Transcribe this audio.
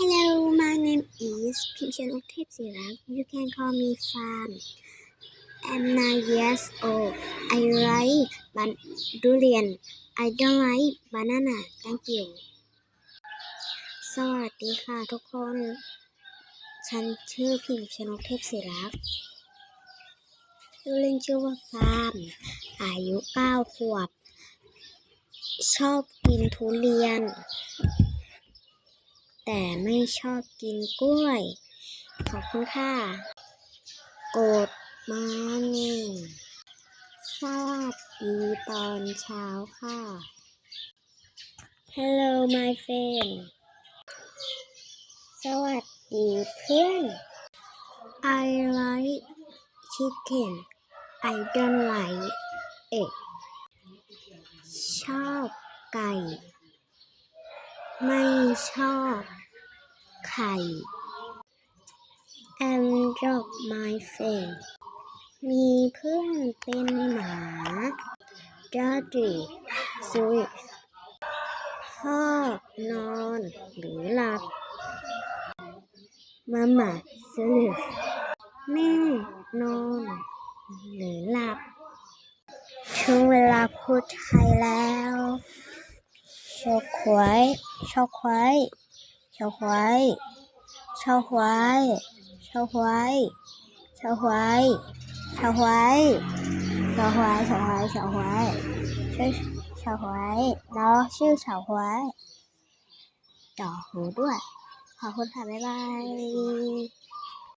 Hello my name is พิมพ์ชนกเทพศิรักษ์ You can call me Farm I'm nine years old I like ban durian I don't like banana Thank you สวัสดีค่ะทุกคน ฉันชื่อพิมพ์ชนกเทพศิรักษ์ชื่อเล่นชื่อว่าฟาร์ม อายุเก้าขวบ ชอบกินทุเรียน แต่ไม่ชอบกินกล้วย ขอบคุณค่ะกดมาหนึ่งสวัสดีตอนเช้าค่ะ Hello my friend สวัสดีเพื่อน I like chicken I don't like egg ชอบไก่ ไม่ชอบ ไข่ I'm dog my friend มีเพื่อนเป็นหมา Daddy sleep พ่อนอนหรือหลับ Mama sleep แม่นอนหรือหลับช่วงเวลาพูดไทยแล้วชอควายชอควาย ชาวควายชาวควายชาวควายชาวควายชาวควายชาวควายชาวควายชาวควายชื่อชาวควายเราชื่อชาวควายต่อหูด้วย ขอบคุณค่ะ บ๊ายบาย